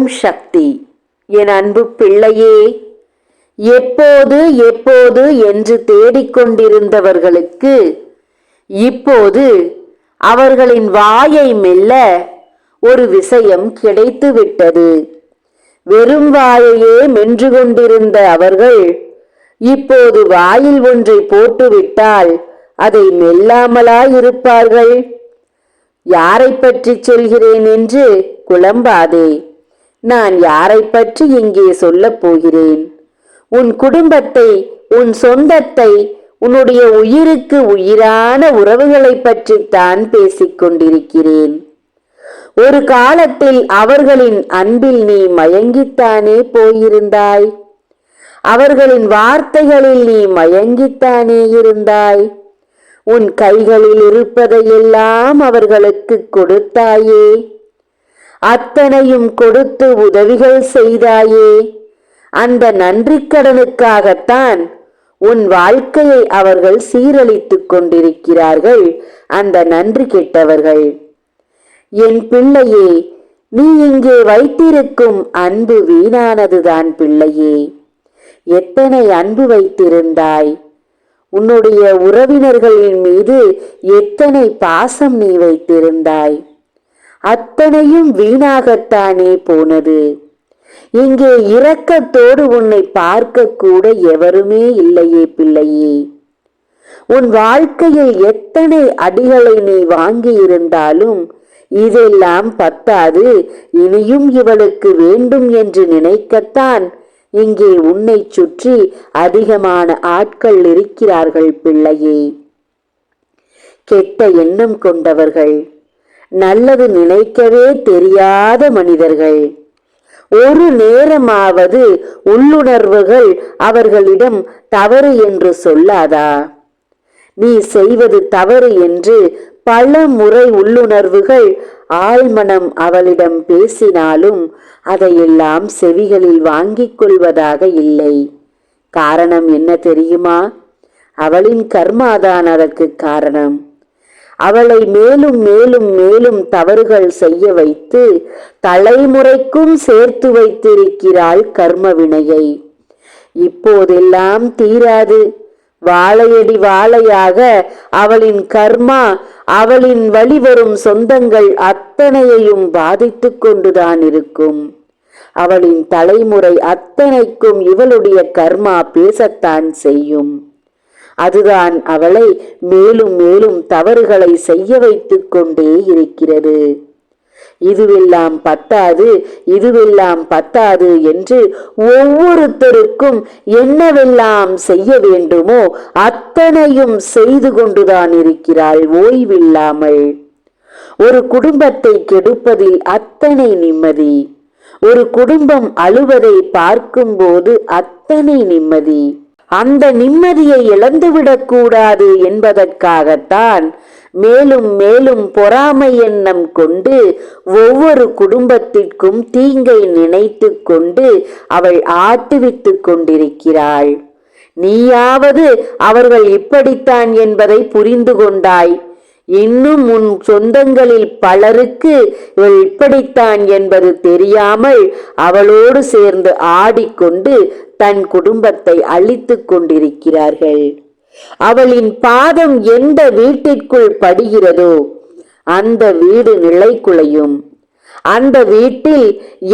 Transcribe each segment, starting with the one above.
ஓம் சக்தி. என் அன்பு பிள்ளையே எப்போது எப்போது என்று தேடிக்கொண்டிருந்தவர்களுக்கு இப்போது அவர்களின் வாயை மெல்ல ஒரு விஷயம் கிடைத்துவிட்டது. வெறும் வாயையே மென்று கொண்டிருந்த அவர்கள் இப்போது வாயில் ஒன்றை போட்டுவிட்டால் அதை மெல்லாமலா இருப்பார்கள் யாரை பற்றி சொல்கிறேன் என்று குழம்பாதே. நான் யாரை பற்றி இங்கே சொல்லப் போகிறேன்? உன் குடும்பத்தை உன் சொந்தத்தை உன்னுடைய உயிருக்கு உயிரான உறவுகளை பற்றித்தான் பேசிக் கொண்டிருக்கிறேன். ஒரு காலத்தில் அவர்களின் அன்பில் நீ மயங்கித்தானே போயிருந்தாய்? அவர்களின் வார்த்தைகளில் நீ மயங்கித்தானே இருந்தாய்? உன் கைகளில் இருப்பதையெல்லாம் அவர்களுக்கு கொடுத்தாயே. அத்தனையும் கொடுத்து உதவிகள் செய்தாயே. அந்த நன்றிக்கடனுக்காகத்தான் உன் வாழ்க்கையை அவர்கள் சீரழித்துக் கொண்டிருக்கிறார்கள் அந்த நன்றி கெட்டவர்கள். என் பிள்ளையே நீ இங்கே வைத்திருக்கும் அன்பு வீணானதுதான் பிள்ளையே. எத்தனை அன்பு வைத்திருந்தாய்? உன்னுடைய உறவினர்களின் மீது எத்தனை பாசம் நீ வைத்திருந்தாய்? அத்தனையும் வீணாகத்தானே போனது. இங்கே இரக்கத்தோடு உன்னை பார்க்க கூட எவருமே இல்லையே பிள்ளையே. உன் வாழ்க்கையில் எத்தனை அடிகளை நீ வாங்கி இருந்தாலும் இதெல்லாம் பத்தாது. இனியும் இவளுக்கு வேண்டும் என்று நினைக்கத்தான் இங்கே உன்னை சுற்றி அதிகமான ஆட்கள் இருக்கிறார்கள் பிள்ளையே. கெட்ட எண்ணம் கொண்டவர்கள். நல்லது நினைக்கவே தெரியாத மனிதர்கள். ஒரு நேரமாவது உள்ளுணர்வுகள் அவர்களிடம் தவறு என்று சொல்லாதா? நீ செய்வது தவறு என்று பல முறை உள்ளுணர்வுகள் ஆழ்மனம் அவளிடம் பேசினாலும் அதையெல்லாம் செவிகளில் வாங்கிக் கொள்வதாக இல்லை. காரணம் என்ன தெரியுமா? அவளின் கர்மாதான் அதற்கு காரணம். அவளை மேலும் மேலும் மேலும் தவறுகள் செய்ய வைத்து தலைமுறைக்கும் சேர்த்து வைத்திருக்கிறாள் கர்ம வினையை இப்போதெல்லாம் தீராது. வாழையடி வாழையாக அவளின் கர்மா அவளின் வழிவரும் சொந்தங்கள் அத்தனையையும் பாதித்து கொண்டுதான் இருக்கும். அவளின் தலைமுறை அத்தனைக்கும் இவளுடைய கர்மா பேசத்தான் செய்யும். அதுதான் அவளை மேலும் மேலும் தவறுகளை செய்ய வைத்துக் கொண்டே இருக்கிறது. இதுவெல்லாம் பத்தாது இதுவெல்லாம் பத்தாது என்று ஒவ்வொருத்தருக்கும் என்னவெல்லாம் செய்ய வேண்டுமோ அத்தனையும் செய்து கொண்டுதான் இருக்கிறாள் ஓய்வில்லாமல். ஒரு குடும்பத்தை கெடுப்பதில் அத்தனை நிம்மதி. ஒரு குடும்பம் அழுவதை பார்க்கும்போது அத்தனை நிம்மதி. அந்த நிம்மதியை இழந்துவிடக் கூடாது என்பதற்காகத்தான் மேலும் மேலும் பொறாமை எண்ணம் கொண்டு ஒவ்வொரு குடும்பத்திற்கும் தீங்கை நினைத்து கொண்டு அவள் ஆட்டுவித்துக் கொண்டிருக்கிறாள். நீயாவது அவர்கள் இப்படித்தான் என்பதை புரிந்து கொண்டாய். இன்னும் உன் சொந்தங்களில் பலருக்கு இவள் இப்படித்தான் என்பது தெரியாமல் அவளோடு சேர்ந்து ஆடிக்கொண்டு தன் குடும்பத்தை அழித்துக் கொண்டிருக்கிறார்கள். அவளின் பாதம் எந்த வீட்டிற்குள் படுகிறதோ அந்த வீடு நிலை குலையும் அந்த வீட்டில்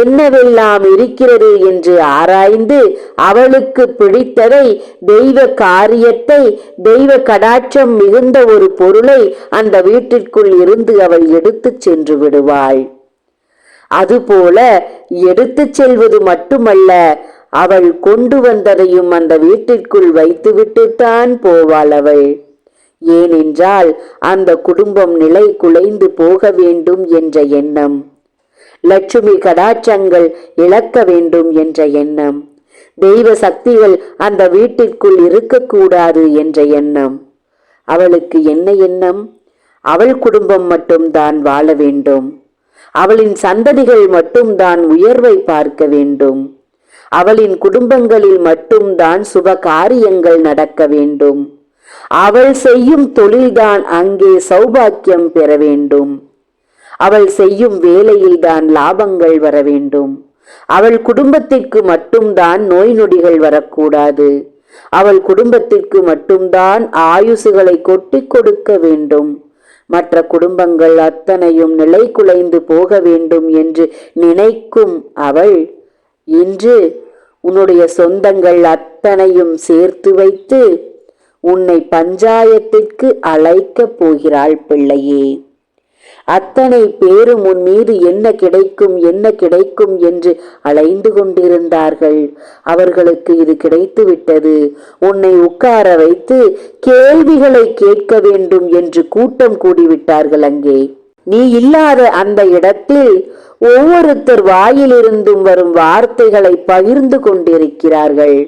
என்னவெல்லாம் இருக்கிறது என்று ஆராய்ந்து அவளுக்கு பிடித்ததை தெய்வ காரியத்தை தெய்வ கடாட்சம் மிகுந்த ஒரு பொருளை அந்த வீட்டிற்குள் இருந்து அவள் எடுத்துச் சென்று விடுவாள். அதுபோல எடுத்துச் செல்வது மட்டுமல்ல அவள் கொண்டு வந்ததையும் அந்த வீட்டிற்குள் வைத்துவிட்டுத்தான் போவாள் அவள். ஏனென்றால் அந்த குடும்பம் நிலை குலைந்து போக வேண்டும் என்ற எண்ணம். லட்சுமி கடாட்சங்கள் இழக்க வேண்டும் என்ற எண்ணம். தெய்வ சக்திகள் அந்த வீட்டிற்குள் இருக்கக்கூடாது என்ற எண்ணம். அவளுக்கு என்ன எண்ணம்? அவள் குடும்பம் மட்டும்தான் வாழ வேண்டும். அவளின் சந்ததிகள் மட்டும்தான் உயர்வை பார்க்க வேண்டும். அவளின் குடும்பங்களில் மட்டும்தான் சுப காரியங்கள் நடக்க வேண்டும். அவள் செய்யும் தொழில்தான் அங்கே சௌபாக்கியம் பெற வேண்டும். அவள் செய்யும் வேலையில்தான் லாபங்கள் வர வேண்டும். அவள் குடும்பத்திற்கு மட்டும்தான் நோய் நொடிகள் வரக்கூடாது. அவள் குடும்பத்திற்கு மட்டும்தான் ஆயுசுகளை கொட்டிக் கொடுக்க வேண்டும். மற்ற குடும்பங்கள் அத்தனையும் நிலை குலைந்து போக வேண்டும் என்று நினைக்கும் அவள் இன்று உன்னுடைய சொந்தங்கள் அத்தனையும் சேர்த்து வைத்து உன்னை பஞ்சாயத்திற்கு அழைக்கப் போகிறாள் பிள்ளையே. அத்தனை பேரும் உன் மீது என்ன கிடைக்கும் என்ன கிடைக்கும் என்று அலைந்து கொண்டிருந்தார்கள். அவர்களுக்கு இது கிடைத்து விட்டது உன்னை உட்கார வைத்து கேள்விகளை கேட்க வேண்டும் என்று கூட்டம் கூடிவிட்டார்கள் அங்கே. நீ இல்லாத அந்த இடத்தில் ஒவ்வொருத்தர் வாயிலிருந்தும் வரும் வார்த்தைகளை பகிர்ந்து கொண்டிருக்கிறார்கள்.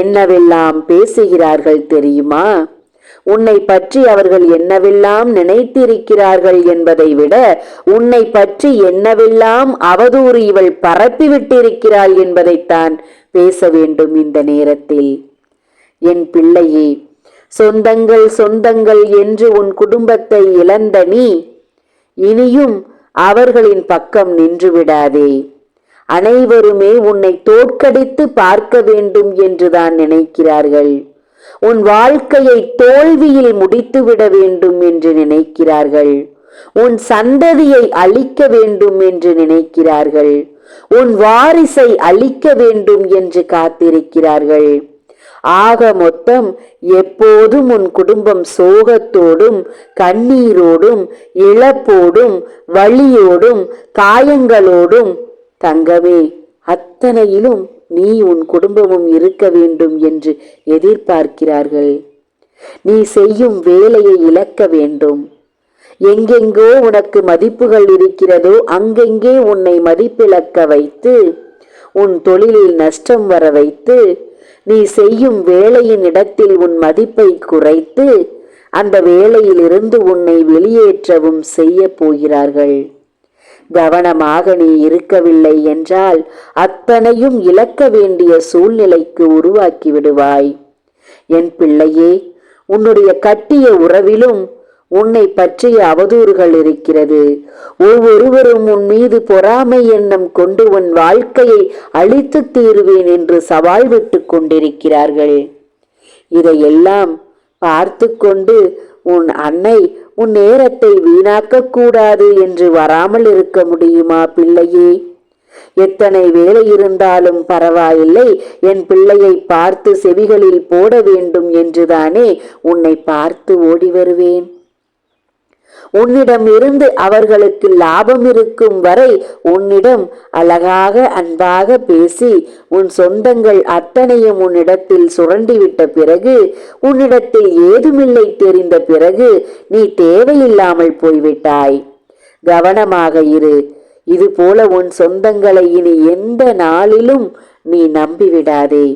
என்னவெல்லாம் பேசுகிறார்கள் தெரியுமா? உன்னை பற்றி அவர்கள் என்னவெல்லாம் நினைத்திருக்கிறார்கள் என்பதை விட உன்னை பற்றி என்னவெல்லாம் அவதூறு இவள் பரப்பிவிட்டிருக்கிறாள் என்பதைத்தான் பேச வேண்டும் இந்த நேரத்தில். என் பிள்ளையே சொந்தங்கள் சொந்தங்கள் என்று உன் குடும்பத்தை இழந்த நீ இனியும் அவர்களின் பக்கம் நின்று விடாதே. அனைவருமே உன்னை தோற்கடித்து பார்க்க வேண்டும் என்றுதான் நினைக்கிறார்கள். உன் வாழ்க்கையை தோல்வியில் முடித்துவிட வேண்டும் என்று நினைக்கிறார்கள். உன் சந்ததியை அழிக்க வேண்டும் என்று நினைக்கிறார்கள். உன் வாரிசை அழிக்க வேண்டும் என்று காத்திருக்கிறார்கள். ஆக மொத்தம் எப்போதும் உன் குடும்பம் சோகத்தோடும் கண்ணீரோடும் இழப்போடும் வழியோடும் காயங்களோடும் தங்கமே அத்தனையிலும் நீ உன் குடும்பமும் இருக்க வேண்டும் என்று எதிர்பார்க்கிறார்கள். நீ செய்யும் வேலையை இழக்க வேண்டும். எங்கெங்கோ உனக்கு மதிப்புகள் இருக்கிறதோ அங்கெங்கே உன்னை மதிப்பிழக்க வைத்து உன் தொழிலில் நஷ்டம் வர வைத்து நீ செய்யும் வேலையின் இடத்தில் உன் மதிப்பை குறைத்து அந்த வேலையிலிருந்து உன்னை வெளியேற்றவும் செய்ய போகிறார்கள். கவனமாக நீ இருக்கவில்லை என்றால் அத்தனையும் இழக்க வேண்டிய சூழ்நிலைக்கு உருவாக்கி விடுவாய். என் பிள்ளையே உன்னுடைய கட்டிய உறவிலும் உன்னை பற்றிய அவதூறுகள் இருக்கிறது. ஒவ்வொருவரும் உன் மீது பொறாமை எண்ணம் கொண்டு உன் வாழ்க்கையை அழித்து தீருவேன் என்று சவால் விட்டு கொண்டிருக்கிறார்கள். இதையெல்லாம் பார்த்து கொண்டு உன் அன்னை உன் நேரத்தை வீணாக்க கூடாது என்று வராமல் இருக்க முடியுமா பிள்ளையே? எத்தனை வேலை இருந்தாலும் பரவாயில்லை என் பிள்ளையை பார்த்து செவிகளில் போட வேண்டும் என்றுதானே உன்னை பார்த்து ஓடி வருவேன். உன்னிடம் இருந்து அவர்களுக்கு லாபம் இருக்கும் வரை உன்னிடம் அழகாக அன்பாக பேசி உன் சொந்தங்கள் அத்தனையும் உன்னிடத்தில் சுரண்டிவிட்ட பிறகு உன்னிடத்தில் ஏதுமில்லை தெரிந்த பிறகு நீ தேவையில்லாமல் போய்விட்டாய். கவனமாக இரு. இது போல உன் சொந்தங்களை இனி எந்த நாளிலும் நீ நம்பிவிடாதே.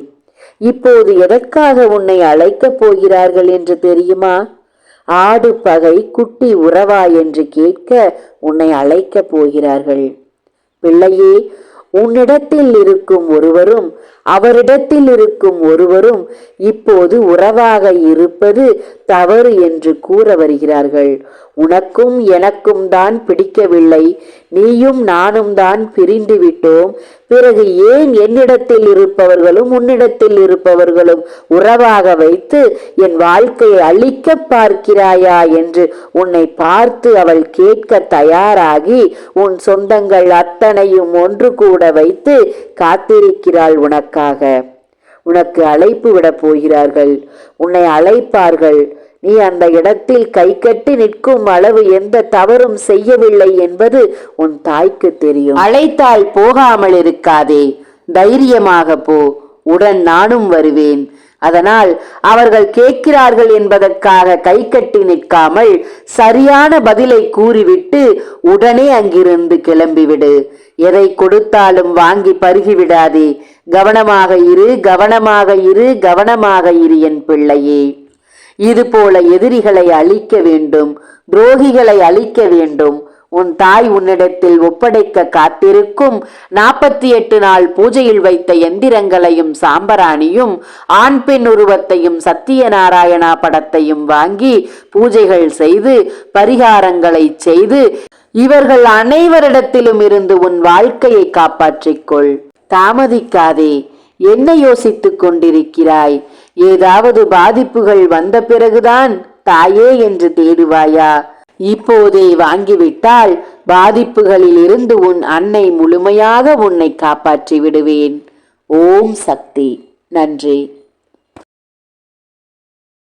இப்போது எதற்காக உன்னை அழைக்கப் போகிறார்கள் என்று தெரியுமா? ஆடு பகை குட்டி உறவா என்று கேட்க உன்னை அழைக்கப் போகிறார்கள். பிள்ளையே உன்னிடத்தில் இருக்கும் ஒருவரும் அவரிடத்தில் இருக்கும் ஒருவரும் இப்போது உறவாக இருப்பது தவறு என்று கூற வருகிறார்கள். உனக்கும் எனக்கும் தான் பிடிக்கவில்லை. நீயும் நானும் தான் பிரிந்து விட்டோம். பிறகு ஏன் என்னிடத்தில் இருப்பவர்களும் உன்னிடத்தில் இருப்பவர்களும் உறவாக வைத்து என் வாழ்க்கையை அழிக்க பார்க்கிறாயா என்று உன்னை பார்த்து அவள் கேட்க தயாராகி உன் சொந்தங்கள் அத்தனையும் ஒன்று கூட வைத்து காத்திருக்கிறாள் உனக்காக. உனக்கு அழைப்பு விடப் போகிறார்கள். உன்னை அழைப்பார்கள். நீ அந்த இடத்தில் கை கட்டி நிற்கும் அளவு எந்த தவறும் செய்யவில்லை என்பது உன் தாய்க்கு தெரியும். அழைத்தால் போகாமல் இருக்காதே. தைரியமாக போ. உடன் நானும் வருவேன். அதனால் அவர்கள் கேட்கிறார்கள் என்பதற்காக கை கட்டி நிற்காமல் சரியான பதிலை கூறிவிட்டு உடனே அங்கிருந்து கிளம்பிவிடு. எதை கொடுத்தாலும் வாங்கி பருகிவிடாதே. கவனமாக இரு கவனமாக இரு கவனமாக இரு என் பிள்ளையே. இது போல எதிரிகளை அழிக்க வேண்டும் துரோகிகளை அழிக்க வேண்டும். உன் தாய் உன்னிடத்தில் ஒப்படைக்க காத்திருக்கும். நாற்பத்தி எட்டு நாள் பூஜையில் வைத்த எந்திரங்களையும் சாம்பராணியும் ஆண் பெண் உருவத்தையும் சத்தியநாராயணா படத்தையும் வாங்கி பூஜைகள் செய்து பரிகாரங்களை செய்து இவர்கள் அனைவரிடத்திலும் இருந்து உன் வாழ்க்கையை காப்பாற்றிக்கொள் தாமதிக்காதே. என்ன யோசித்துக் கொண்டிருக்கிறாய்? ஏதாவது பாதிப்புகள் வந்த பிறகுதான் தாயே என்று தேடுவாயா? இப்போதே வாங்கிவிட்டால் பாதிப்புகளில் இருந்து உன் அன்னை முழுமையாக உன்னை காப்பாற்றி விடுவேன் ஓம் சக்தி. நன்றி.